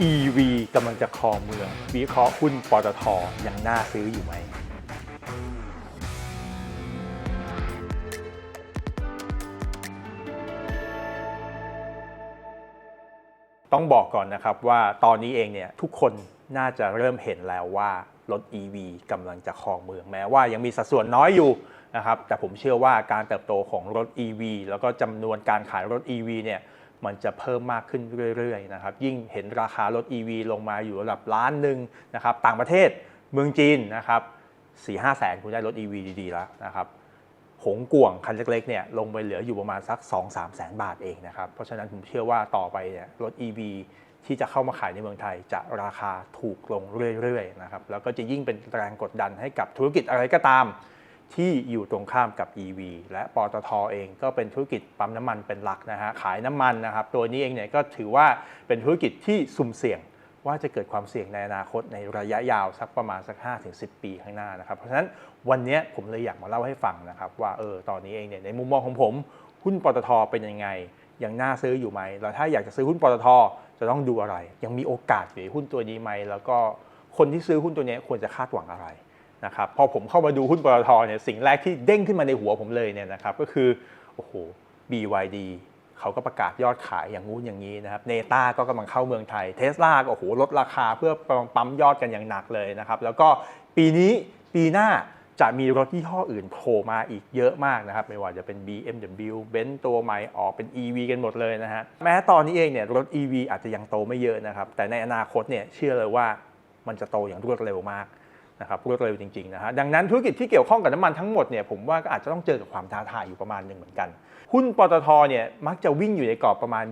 EV กำลังจะครองเมือง วิเคราะห์หุ้นปตทยังน่าซื้ออยู่ไหม ต้องบอกก่อนนะครับว่าตอนนี้เองเนี่ยทุกคนน่าจะเริ่มเห็นแล้วว่ารถ EV กำลังจะครองเมืองแม้ว่ายังมีสัดส่วนน้อยอยู่นะครับแต่ผมเชื่อว่าการเติบโตของรถ EV แล้วก็จำนวนการขายรถ EV เนี่ย มันจะเพิ่มมากขึ้นเรื่อยๆนะครับยิ่งเห็นราคารถ EV ลงมาอยู่ระดับล้านหนึ่งนะครับต่างประเทศเมืองจีนนะครับ4 5แสนคุณได้รถ EV ดีๆแล้วนะครับหงก่วงคันเล็กๆเนี่ยลงไปเหลืออยู่ประมาณสัก 2-3 แสนบาทเองนะครับ เพราะฉะนั้นผมเชื่อว่าต่อไปเนี่ยรถ EV ที่จะเข้ามาขายในเมืองไทยจะราคาถูกลงเรื่อยๆนะครับแล้วก็จะยิ่งเป็นแรงกดดันให้กับธุรกิจอะไรก็ตาม ที่อยู่ตรงข้ามกับ EV และปตทเองก็เป็นธุรกิจปั๊มน้ำมันเป็นหลักนะฮะขายน้ำมันนะครับตัวนี้เองเนี่ยก็ถือว่าเป็นธุรกิจที่สุ่มเสี่ยงว่าจะเกิดความเสี่ยงในอนาคตในระยะยาวสักประมาณสัก 5-10 ปีข้างหน้านะครับ เพราะฉะนั้นวันนี้ผมเลยอยากมาเล่าให้ฟังนะครับ ว่าเออตอนนี้เองเนี่ยในมุมมองของผม หุ้นปตทเป็นยังไง ยังน่าซื้ออยู่ไหมแล้วถ้าอยากจะซื้อหุ้นปตทจะต้องดูอะไร ยังมีโอกาสอยู่ในหุ้นตัวนี้ไหมแล้วก็คนที่ซื้อหุ้นตัวนี้ควรจะคาดหวังอะไร นะครับพอผมเข้ามาดูหุ้นปตทเนี่ยสิ่งแรกที่เด้งขึ้นมาในหัวผมเลยเนี่ยนะครับก็คือโอ้โห BYD เขาก็ประกาศยอดขายอย่างงู้นอย่างนี้นะครับเนต้าก็กำลังเข้าเมืองไทยเทสลาก็โอ้โหลดราคาเพื่อปั๊มยอดกันอย่างหนักเลยนะครับแล้วก็ปีนี้ปีหน้าจะมีรถยี่ห้ออื่นโผล่มาอีกเยอะมากนะครับ ไม่ว่าจะเป็น BMW Benz ตัวใหม่ออกเป็น EV กันหมดเลยนะฮะแม้ตอนนี้เองเนี่ยรถ EV อาจจะยังโตไม่เยอะนะครับ แต่ในอนาคตเนี่ยเชื่อเลยว่ามันจะโตอย่างรวดเร็วมาก นะครับรวดเร็วจริงๆนะฮะดังนั้นธุรกิจที่เกี่ยวข้องกับน้ำมันทั้งหมดเนี่ยผมว่าก็อาจจะต้องเจอกับความท้าทายอยู่ประมาณหนึ่งเหมือนกัน หุ้นปตทเนี่ยมักจะวิ่งอยู่ในกรอบประมาณ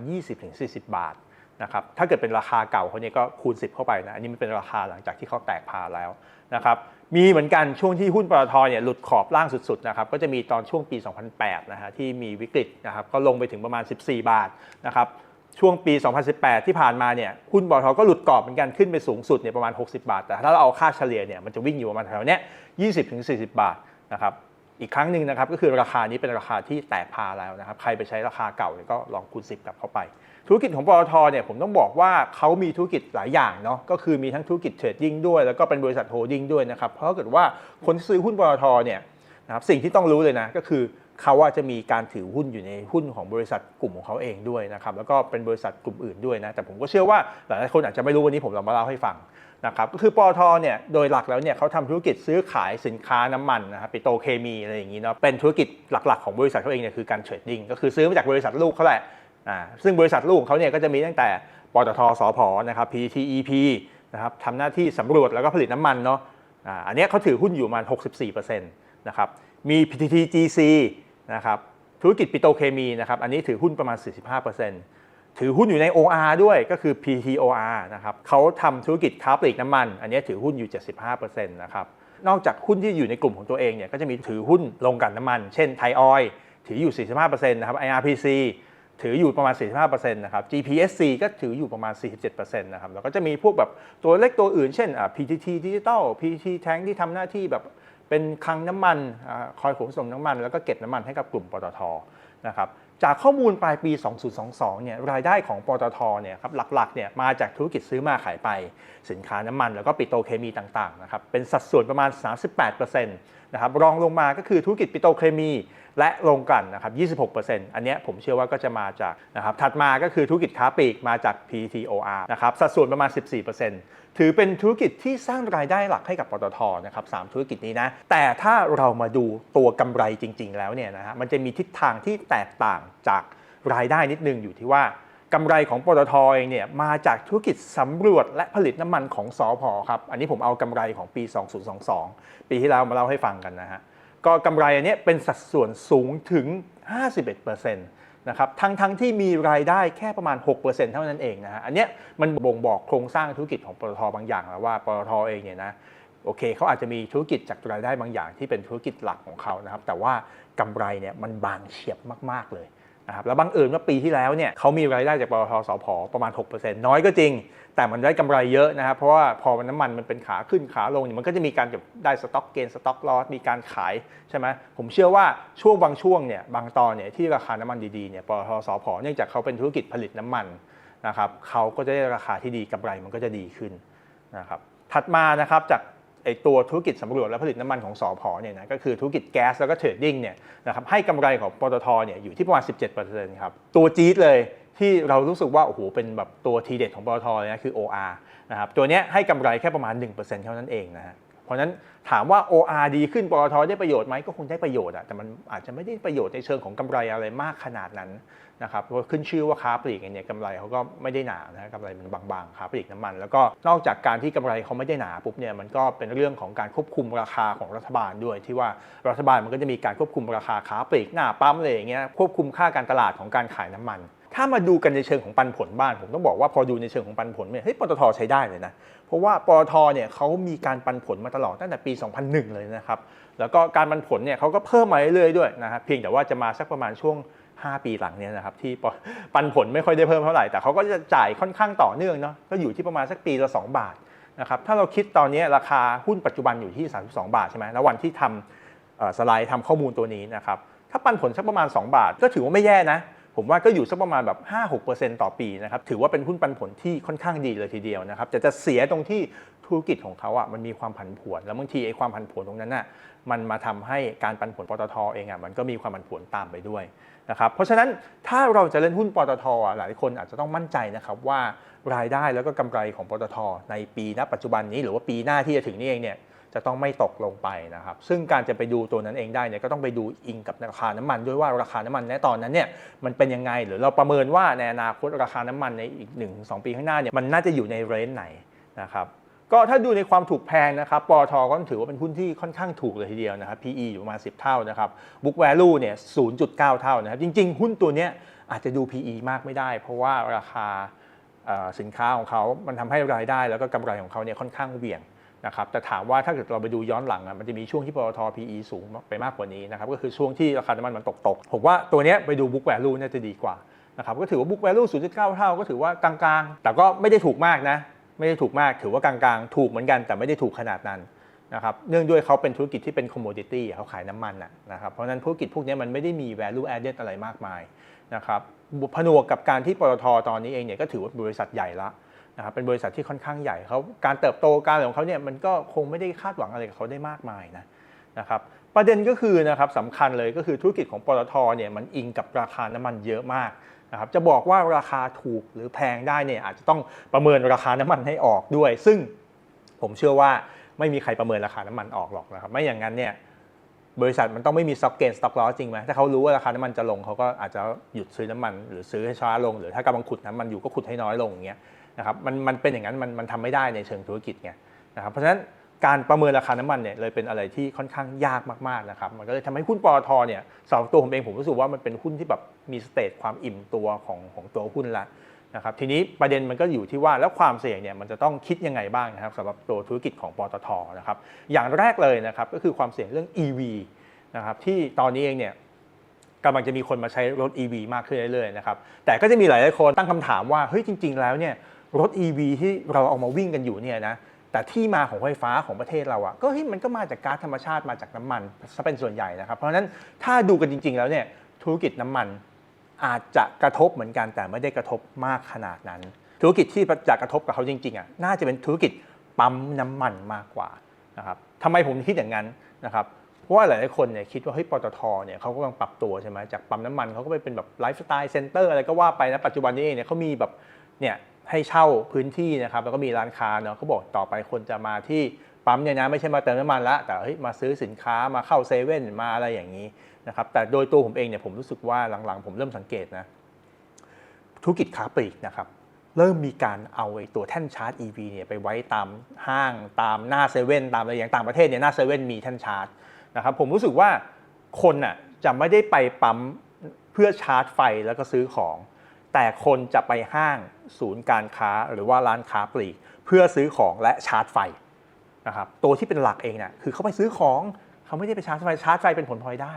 20-40 บาทนะครับถ้าเกิดเป็นราคาเก่าเขาเนี่ยก็คูณ 10 เข้าไปนะอันนี้มันเป็นราคาหลังจากที่เขาแตกพาแล้วนะครับมีเหมือนกันช่วงที่หุ้นปตทเนี่ยหลุดขอบล่างสุดๆนะครับก็จะมีตอนช่วงปี 2008นะฮะที่มีวิกฤตนะครับก็ลงไปถึงประมาณ 14 บาทนะครับ ช่วงปี 2018 ที่ผ่านมาเนี่ยหุ้นบอทก็หลุดกรอบเหมือนกันขึ้นไปสูงสุดเนี่ยประมาณ 60 บาท แต่ถ้าเราเอาค่าเฉลี่ยเนี่ยมันจะวิ่งอยู่ประมาณแถวเนี้ย20-40 บาทนะครับอีกครั้งหนึ่งนะครับก็คือราคานี้เป็นราคาที่แตกพาแล้วนะครับใครไปใช้ราคาเก่าเนี่ยก็ลองคูณ 10 กลับเข้าไป ธุรกิจของปตทเนี่ยผมต้องบอกว่าเขามีธุรกิจหลายอย่างเนาะก็คือมีทั้งธุรกิจเทรดดิ้งด้วยแล้วก็เป็นบริษัทโฮดิ้งด้วยนะครับเพราะถ้าเกิดว่าคนที่ซื้อหุ้นปตทเนี่ยนะครับสิ่งที่ต้องรู้เลยนะก็คือ เขาว่าจะมีการถือหุ้นอยู่ในหุ้นของบริษัทกลุ่มของเขาเองด้วยนะครับแล้วก็เป็นบริษัทกลุ่มอื่นด้วยนะแต่ผมก็เชื่อว่าหลายคนอาจจะไม่รู้วันนี้ผมเรามาเล่าให้ฟังนะครับก็คือปอทเนี่ยโดยหลักแล้วเนี่ยเขาทำธุรกิจซื้อขายสินค้าน้ำมันนะครับปิโตรเคมีอะไรอย่างนี้เนาะเป็นธุรกิจหลักๆของบริษัทเขาเองเนี่ยคือการเทรดดิ้งก็คือซื้อมาจากบริษัทลูกเขาแหละอ่าซึ่งบริษัทลูกของเขาเนี่ยก็จะมีตั้งแต่ปตทสพนะครับ PTEP นะครับทำหน้าที่สำรวจแล้วก็ผลิตน้ำมันเนาะอ่าอันนี้เขาถือหุ้นอยู่ประมาณ 64%นะครับ มี PTTGC นะครับธุรกิจปิโตเคมีนะครับอันนี้ถือหุ้นประมาณ 45%ถือหุ้นอยู่ใน OR ด้วยก็คือ PTOR นะครับเขาทำธุรกิจค้าปลีกน้ำมัน อันนี้ถือหุ้นอยู่ 75%นะครับนอกจากหุ้นที่อยู่ในกลุ่มของตัวเองเนี่ยก็จะมีถือหุ้นลงกลั่นน้ำมัน เช่นไทยออยถืออยู่ 45%นะครับ IRPC ถืออยู่ประมาณ 45%นะครับ GPSC ก็ถืออยู่ประมาณ 47%นะครับแล้วก็จะมีพวกแบบตัวเล็กตัวอื่น เช่น PTT Digital PTT Tank ที่ทำหน้าที่แบบ เป็นคลังน้ำมันอคอยขนส่งน้ำมัน แล้วก็เก็บน้ำมันให้กับกลุ่มปตทนะครับจากข้อมูลปลายปี 2022 เนี่ยรายได้ของปตท เนี่ยครับหลักๆ เนี่ยมาจากธุรกิจซื้อมาขายไปสินค้าน้ำมัน แล้วก็ปิโตรเคมีต่างๆนะครับเป็นสัดส่วนประมาณ 38%นะครับรองลงมาก็คือธุรกิจปิโตรเคมี และโรงกลั่นนะครับ26%อันเนี้ผมเชื่อว่าก็จะมาจากนะครับถัดมาก็คือธุรกิจค้าปลีกมาจาก PTOR นะครับสัดส่วนประมาณ 14%ถือเป็นธุรกิจที่สร้างรายได้หลักให้กับปตทนะครับสามธุรกิจนี้นะแต่ถ้าเรามาดูตัวกำไรจริง ๆ แล้วเนี่ยนะฮะมันจะมีทิศทางที่แตกต่างจากรายได้นิดนึงอยู่ที่ว่า กำไรของปตทเองเนี่ยมาจากธุรกิจสำรวจและผลิตน้ำมันของสอพอครับ อันนี้ผมเอากำไรของปี 2022 ปีที่แล้วมาเล่าให้ฟังกันนะฮะ ก็กำไรอันเนี้ยเป็นสัดส่วนสูงถึง 51%นะครับ ทั้งทั้งที่มีรายได้แค่ประมาณ 6%เท่านั้นเองนะฮะ อันเนี้ยมันบ่งบอกโครงสร้างธุรกิจของปตทบางอย่างแล้วว่าปตทเองเนี่ยนะโอเคเขาอาจจะมีธุรกิจจากรายได้บางอย่างที่เป็นธุรกิจหลักของเขานะครับ แต่ว่ากำไรเนี่ยมันบางเฉียบมาก ๆ เลย นะครับแล้วบังเอิญว่าปีที่แล้วเนี่ยเขามีรายได้จากปตทสพประมาณ 6%น้อยก็จริง แต่มันได้กำไรเยอะนะครับเพราะว่าพอมันน้ำมันมันเป็นขาขึ้นขาลงเนี่ยมันก็จะมีการแบบได้สต็อกเกนสต็อกลอสมีการขายใช่ไหมผมเชื่อว่าช่วงบางช่วงเนี่ยบางตอนเนี่ยที่ราคาน้ำมันดีๆเนี่ยปตทสพเนื่องจากเขาเป็นธุรกิจผลิตน้ำมันนะครับเขาก็จะได้ราคาที่ดีกำไรมันก็จะดีขึ้นนะครับถัดมานะครับจาก ไอตัวธุรกิจสำรวจและผลิตน้ำมันของสอพอเนี่ยนะก็คือธุรกิจแก๊สแล้วก็เทรดดิ้งเนี่ยนะครับให้กำไรของปตทเนี่ยอยู่ที่ประมาณ 17%ครับตัวจี๊ดเลยที่เรารู้สึกว่าโอ้โหเป็นแบบตัวทีเด็ดของปตทเลยนะคือ OR นะครับตัวเนี้ยให้กำไรแค่ประมาณ 1%เท่านั้นเองนะฮะ ราะฉะนั้นถามว่า OR ดีขึ้นปตทได้ประโยชน์ไหมก็คงได้ประโยชน์อะแต่มันอาจจะไม่ได้ประโยชน์ในเชิงของกำไรอะไรมากขนาดนั้นนะครับเพราะขึ้นชื่อว่าค้าปลีกเนี่ยกำไรเขาก็ไม่ได้หนานะกำไรมันบางๆค้าปลีกน้ำมัน แล้วก็นอกจากการที่กำไรเขาไม่ได้หนาปุ๊บเนี่ยมันก็เป็นเรื่องของการควบคุมราคาของรัฐบาลด้วย ที่ว่ารัฐบาลมันก็จะมีการควบคุมราคาค้าปลีกหน้าปั๊มอะไรอย่างเงี้ยควบคุมค่าการตลาดของการขายน้ำมัน ถ้ามาดูกันในเชิงของปันผลบ้านผมต้องบอกว่าพอดูในเชิงของปันผลเนี่ยเฮ้ยปตทใช้ได้เลยนะเพราะว่าปตทเนี่ยเขามีการปันผลมาตลอดตั้งแต่ปี 2001 เลยนะครับแล้วก็การปันผลเนี่ยเขาก็เพิ่มมาเรื่อยๆด้วยนะครับเพียงแต่ว่าจะมาสักประมาณช่วง 5 ปีหลังเนี่ยนะครับที่ปันผลไม่ค่อยได้เพิ่มเท่าไหร่แต่เขาก็จะจ่ายค่อนข้างต่อเนื่องเนาะก็อยู่ที่ประมาณสักปีละ 2 บาทนะครับถ้าเราคิดตอนนี้ราคาหุ้นปัจจุบันอยู่ที่ 32 บาทใช่ไหมแล้ววันที่ทำสไลด์ทำข้อมูลตัวนี้นะครับถ้าปันผลสักประมาณ 2 บาทก็ถือว่าไม่แย่นะ ผมว่าก็อยู่สักประมาณแบบ 5-6%ต่อปีนะครับถือว่าเป็นหุ้นปันผลที่ค่อนข้างดีเลยทีเดียวนะครับแต่จะเสียตรงที่ธุรกิจของเขาอะมันมีความผันผวน แล้วบางทีไอ้ความผันผวนตรงนั้นน่ะมันมาทำให้การปันผลปตทเองอะมันก็มีความผันผวนตามไปด้วยนะครับเพราะฉะนั้นถ้าเราจะเล่นหุ้นปตทอะหลายคนอาจจะต้องมั่นใจนะครับว่ารายได้แล้วก็กำไรของปตทในปีณปัจจุบันนี้หรือว่าปีหน้าที่จะถึงนี้เองเนี่ย จะต้องไม่ตกลงไปนะครับ ซึ่งการจะไปดูตัวนั้นเองได้เนี่ยก็ต้องไปดูอิงกับราคาน้ำมันด้วยว่าราคาน้ำมันในตอนนั้นเนี่ยมันเป็นยังไงหรือเราประเมินว่าในอนาคตราคาน้ำมันในอีก 1-2 ปีข้างหน้าเนี่ยมันน่าจะอยู่ในเรนจ์ไหนนะครับก็ถ้าดูในความถูกแพงนะครับปอทก็ถือว่าเป็นหุ้นที่ค่อนข้างถูกเลยทีเดียวนะครับ PE อยู่ประมาณ 10 เท่านะครับ Book Value เนี่ย 0.9 เท่านะครับ จริง ๆ หุ้นตัวเนี้ยอาจจะดู PE มากไม่ได้ เพราะว่าราคาสินค้าของเขา มันทำให้รายได้แล้วก็กำไรของเขาเนี่ยค่อนข้างเหวี่ยง นะครับแต่ถามว่าถ้าเกิดเราไปดูย้อนหลังอะมันจะมีช่วงที่ปตท PE สูงไปมากกว่านี้นะครับก็คือช่วงที่ราคาน้ำมันมันตกตกๆผมว่าตัวเนี้ยไปดู book value น่าจะดีกว่านะครับก็ถือว่า book value 0.9 เท่าก็ถือว่ากลางๆ แต่ก็ไม่ได้ถูกมากนะ ไม่ได้ถูกมากถือว่ากลางๆ ถูกเหมือนกันแต่ไม่ได้ถูกขนาดนั้นนะครับเนื่องด้วยเขาเป็นธุรกิจที่เป็น commodity เขาขายน้ำมันนะนะครับเพราะนั้นธุรกิจพวกเนี้ยมันไม่ได้มี value added อะไรมากมายนะครับผนวกกับการที่ปตทตอนนี้เองเนี่ยก็ถือว่าบริษัทใหญ่ละ นะครับเป็นบริษัทที่ค่อนข้างใหญ่เขาการเติบโตการอะไรของเขาเนี่ยมันก็คงไม่ได้คาดหวังอะไรกับเขาได้มากมายนะนะครับประเด็นก็คือนะครับสำคัญเลยก็คือธุรกิจของปตทเนี่ยมันอิงกับราคาน้ำมันเยอะมากนะครับจะบอกว่าราคาถูกหรือแพงได้เนี่ยอาจจะต้องประเมินราคาน้ำมันให้ออกด้วย ซึ่งผมเชื่อว่าไม่มีใครประเมินราคาน้ำมันออกหรอกนะครับไม่อย่างนั้นเนี่ยบริษัทมันต้องไม่มีสต็อกเกนสต็อกลอจริงไหมถ้าเขารู้ว่าราคาน้ำมันจะลงเขาก็อาจจะหยุดซื้อน้ำมัน หรือซื้อให้ช้าลง หรือถ้ากำลังขุดน้ำมันอยู่ก็ขุดให้น้อยลงอย่างเงี้ย นะครับมันมันเป็นอย่างนั้นมันมันทำไม่ได้ในเชิงธุรกิจไงนะครับเพราะฉะนั้นการประเมินราคาน้ำมันเนี่ยเลยเป็นอะไรที่ค่อนข้างยากมากๆนะครับมันก็เลยทำให้หุ้นปอทเนี่ยสำหรับตัวผมเองผมรู้สึกว่ามันเป็นหุ้นที่แบบมีสเตจความอิ่มตัวของของตัวหุ้นละนะครับทีนี้ประเด็นมันก็อยู่ที่ว่าแล้วความเสี่ยงเนี่ยมันจะต้องคิดยังไงบ้างนะครับสำหรับตัวธุรกิจของปตทนะครับอย่างแรกเลยนะครับก็คือความเสี่ยงเรื่อง EV นะครับที่ตอนนี้เองเนี่ยกำลังจะมีคนมาใช้รถ EV มากขึ้นเรื่อยๆนะครับแต่ก็จะมีหลายๆคนตั้งคำถามว่าเฮ้ยจริง ๆ แล้วเนี่ย รถ EV ที่เราเอามาวิ่งกันอยู่เนี่ยนะแต่ที่มาของไฟฟ้าของประเทศเราอะก็เฮ้ยมันก็มาจากก๊าซธรรมชาติมาจากน้ำมันซะเป็นส่วนใหญ่นะครับ เพราะฉะนั้นถ้าดูกันจริง ๆ แล้วเนี่ยธุรกิจน้ำมันอาจจะกระทบเหมือนกันแต่ไม่ได้กระทบมากขนาดนั้น ธุรกิจที่จะกระทบกับเขาจริงๆอะน่าจะเป็นธุรกิจปั๊มน้ำมันมากกว่านะครับทำไมผมคิดอย่างนั้นนะครับเพราะว่าหลายๆคนเนี่ยคิดว่าเฮ้ยปตทเนี่ยเขากำลังปรับตัวใช่ไหมจากปั๊มน้ำมันเขาก็ไปเป็นแบบไลฟ์สไตล์เซ็นเตอร์อะไรก็ว่าไปนะปัจจุบันนี้เองเนี่ยเขามีแบบเนี่ย ให้เช่าพื้นที่นะครับแล้วก็มีร้านค้าเนาะเขาบอกต่อไปคนจะมาที่ปั๊มเนี่ยนะไม่ใช่มาเติมน้ำมันละแต่เฮ้ยมาซื้อสินค้ามาเข้าเซเว่นมาอะไรอย่างนี้นะครับแต่โดยตัวผมเองเนี่ยผมรู้สึกว่าหลังๆ ผมเริ่มสังเกตนะธุรกิจค้าปลีกนะครับเริ่มมีการเอาไอ้ตัวแท่นชาร์จ EV เนี่ยไปไว้ตามห้างตามหน้าเซเว่นตามอะไรอย่างต่างประเทศเนี่ยหน้าเซเว่นมีแท่นชาร์จนะครับผมรู้สึกว่าคนน่ะจะไม่ได้ไปปั๊มเพื่อชาร์จไฟแล้วก็ซื้อของ แต่คนจะไปห้างศูนย์การค้าหรือว่าร้านค้าปลีก เพื่อซื้อของและชาร์จไฟนะครับตัวที่เป็นหลักเองเนี่ยคือเขาไปซื้อของเขาไม่ได้ไปชาร์จไฟชาร์จไฟเป็นผลพลอยได้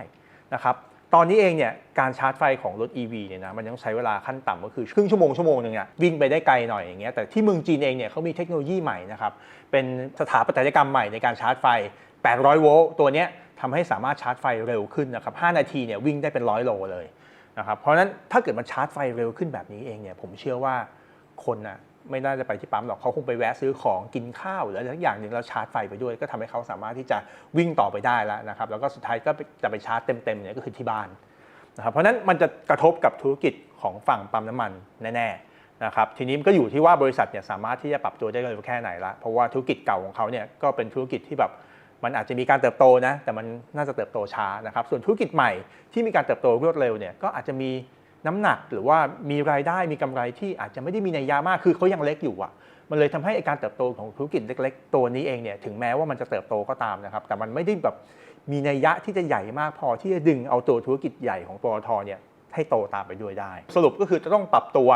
นะครับตอนนี้เองเนี่ยการชาร์จไฟของรถ EV เนี่ยนะมันยังใช้เวลาขั้นต่ำก็คือครึ่งชั่วโมงชั่วโมงหนึ่งอะวิ่งไปได้ไกลหน่อยอย่างเงี้ยแต่ที่เมืองจีนเองเนี่ยเขามีเทคโนโลยีใหม่นะครับเป็นสถาปัตยกรรมใหม่ในการชาร์จไฟ 800 โวลต์ตัวเนี้ยทำให้สามารถชาร์จไฟเร็วขึ้นนะครับ 5 นาทีเนี่ยวิ่งได้เป็นร้อยโลเลย นะครับเพราะฉะนั้นถ้าเกิดมันชาร์จไฟเร็วขึ้นแบบนี้เองเนี่ยผมเชื่อว่าคนน่ะไม่น่าจะไปที่ปั๊มหรอกเขาคงไปแวะซื้อของกินข้าวหรืออะไรสักอย่างหนึ่งแล้วชาร์จไฟไปด้วย ก็ทำให้เขาสามารถที่จะวิ่งต่อไปได้แล้วนะครับแล้วก็สุดท้ายก็จะไปชาร์จเต็มๆเนี่ยก็คือที่บ้านนะครับเพราะนั้นมันจะกระทบกับธุรกิจของฝั่งปั๊มน้ำมันแน่ๆนะครับทีนี้ก็อยู่ที่ว่าบริษัทเนี่ยสามารถที่จะปรับตัวได้เร็วแค่ไหนละเพราะว่าธุรกิจเก่าของเขาเนี่ยก็เป็นธุรกิจที่แบบ มันอาจจะมีการเติบโตนะแต่มันน่าจะเติบโตช้านะครับส่วนธุรกิจใหม่ที่มีการเติบโตรวดเร็วเนี่ยก็อาจจะมีน้ำหนักหรือว่ามีรายได้มีกำไรที่อาจจะไม่ได้มีนัยยะมากคือเขายังเล็กอยู่อะมันเลยทำให้การเติบโตของธุรกิจเล็ก ๆ ตัวนี้เองเนี่ยถึงแม้ว่ามันจะเติบโตก็ตามนะครับ แต่มันไม่ได้แบบมีนัยยะที่จะใหญ่มากพอที่จะดึงเอาตัวธุรกิจใหญ่ของปตทเนี่ยให้โตตามไปด้วยได้ สรุปก็คือจะต้องปรับตัว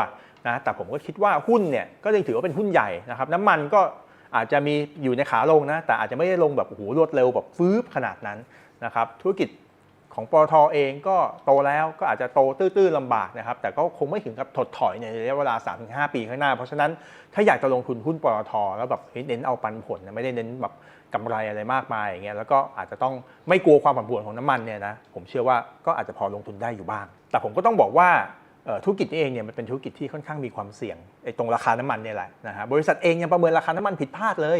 นะแต่ผมก็คิดว่าหุ้นเนี่ยก็ยังถือว่าเป็นหุ้นใหญ่นะครับน้ำมันก็ อาจจะมีอยู่ในขาลงนะ แต่อาจจะไม่ได้ลงแบบโอ้โหรวดเร็วแบบฟื้บขนาดนั้นนะครับ ธุรกิจของปตทเองก็โตแล้วก็อาจจะโตตื้อๆลำบากนะครับ แต่ก็คงไม่ถึงกับถดถอยในระยะเวลา 3-5 ปีข้างหน้า เพราะฉะนั้นถ้าอยากจะลงทุนหุ้นปตทแล้วแบบเน้นเอาปันผลนะไม่ได้เน้นแบบกำไรอะไรมากมายอย่างเงี้ยแล้วก็อาจจะต้องไม่กลัวความผันผวนของน้ำมันเนี่ยนะผมเชื่อว่าก็อาจจะพอลงทุนได้อยู่บ้าง แต่ผมก็ต้องบอกว่า ธุรกิจนี้เองเนี่ยมันเป็นธุรกิจที่ค่อนข้างมีความเสี่ยงไอ้ตรงราคาน้ำมันเนี่ยแหละนะฮะบริษัทเองยังประเมินราคาน้ำมันผิดพลาดเลย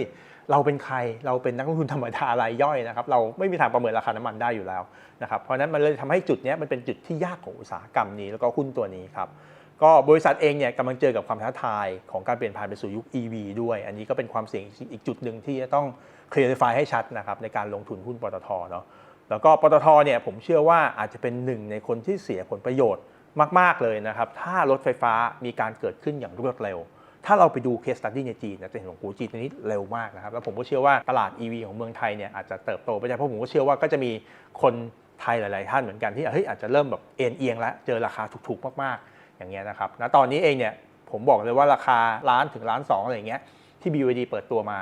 เราเป็นใครเราเป็นนักลงทุนธรรมดารายย่อยนะครับเราไม่มีทางประเมินราคาน้ำมันได้อยู่แล้วนะครับเพราะนั้นมันเลยทำให้จุดนี้มันเป็นจุดที่ยากของอุตสาหกรรมนี้แล้วก็หุ้นตัวนี้ครับก็บริษัทเองเนี่ยกำลังเจอกับความท้าทายของการเปลี่ยนผ่านไปสู่ยุค EV ด้วย อันนี้ก็เป็นความเสี่ยงอีกจุดหนึ่งที่จะต้อง clarify ให้ชัดนะครับในการลงทุนหุ้นปตทเนาะแล้วก็ปตทเนี่ยผมเชื่อว่าอาจจะเป็นหนึ่งในคนที่เสียผลประโยชน์ มาก ๆ เลยนะครับ ถ้ารถไฟฟ้ามีการเกิดขึ้นอย่างรวดเร็ว ถ้าเราไปดูเคสตัดดี้ในจีนนะจะเห็นว่าโอ้โหจีนตอนนี้เร็วมากนะครับ แล้วผมก็เชื่อว่าตลาด EV ของเมืองไทยเนี่ยอาจจะเติบโตไปได้เพราะผมก็เชื่อว่าก็จะมีคนไทยหลาย ๆ ท่านเหมือนกันที่เฮ้ยอาจจะเริ่มแบบเอ็นเอียงแล้วเจอราคาถูก ๆ มาก ๆ อย่างเงี้ยนะครับณตอนนี้เองเนี่ยผมบอกเลยว่าราคาล้านถึงล้านสองอะไรอย่างเงี้ยที่ BYD เปิดตัวมา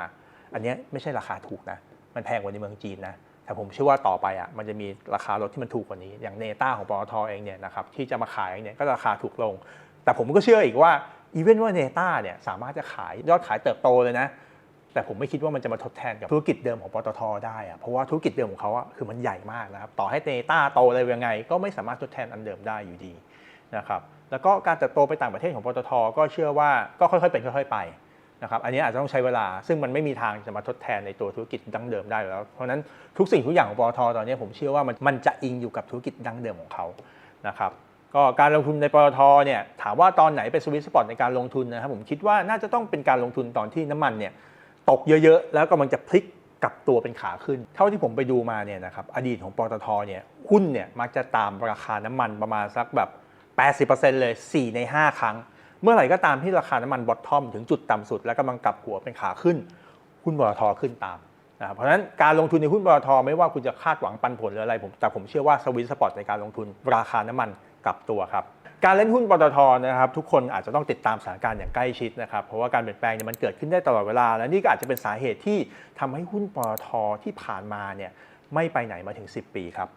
อันเนี้ยไม่ใช่ราคาถูกนะ มันแพงกว่าในเมืองจีนนะ แต่ผมเชื่อว่าต่อไปอะมันจะมีราคารถที่มันถูกกว่านี้ อย่างเนต้าของปตทเองเนี่ยนะครับที่จะมาขายเนี่ยก็ราคาถูกลง แต่ผมก็เชื่ออีกว่าอีเวนต์ว่าเนต้าเนี่ยสามารถจะขายยอดขายเติบโตเลยนะ แต่ผมไม่คิดว่ามันจะมาทดแทนกับธุรกิจเดิมของปตทได้อะเพราะว่าธุรกิจเดิมของเขาอะคือมันใหญ่มากนะครับต่อให้เนต้าโตอะไรยังไง ก็ไม่สามารถทดแทนอันเดิมได้อยู่ดีนะครับแล้วก็การเติบโตไปต่างประเทศของปตทก็เชื่อว่าก็ค่อยๆเป็นค่อยๆไป นะครับอันนี้อาจจะต้องใช้เวลาซึ่งมันไม่มีทางจะมาทดแทนในตัวธุรกิจดั้งเดิมได้แล้ว เพราะนั้นทุกสิ่งทุกอย่างของปตทตอนนี้ผมเชื่อว่ามันมันจะอิงอยู่กับธุรกิจดั้งเดิมของเขานะครับก็การลงทุนในปตทเนี่ยถามว่าตอนไหนเป็นสวิตสปอตในการลงทุนนะครับผมคิดว่าน่าจะต้องเป็นการลงทุนตอนที่น้ำมันเนี่ยตกเยอะๆ แล้วกำลังจะพลิกกลับตัวเป็นขาขึ้น เท่าที่ผมไปดูมาเนี่ยนะครับอดีตของปตทเนี่ยหุ้นเนี่ยมักจะตามราคาน้ำมันประมาณสักแบบ 80%เลย 4 ใน 5 ครั้ง เมื่อไหร่ก็ตามที่ราคาน้ำมันบอททอมถึงจุดต่ำสุด แล้วกำลังกลับหัวเป็นขาขึ้นหุ้นปตทขึ้นตามนะครับเพราะฉะนั้นการลงทุนในหุ้นปตทไม่ว่าคุณจะคาดหวังปันผลหรืออะไรผมแต่ผมเชื่อว่าสวิตสปอร์ตในการลงทุนราคาน้ำมันกลับตัวครับการเล่นหุ้นปตทนะครับทุกคนอาจจะต้องติดตามสถานการณ์อย่างใกล้ชิดนะครับเพราะว่าการเปลี่ยนแปลงเนี่ยมันเกิดขึ้นได้ตลอดเวลา และนี่ก็อาจจะเป็นสาเหตุที่ทำให้หุ้นปตทที่ผ่านมาเนี่ยไม่ไปไหนมาถึง 10 ปีครับ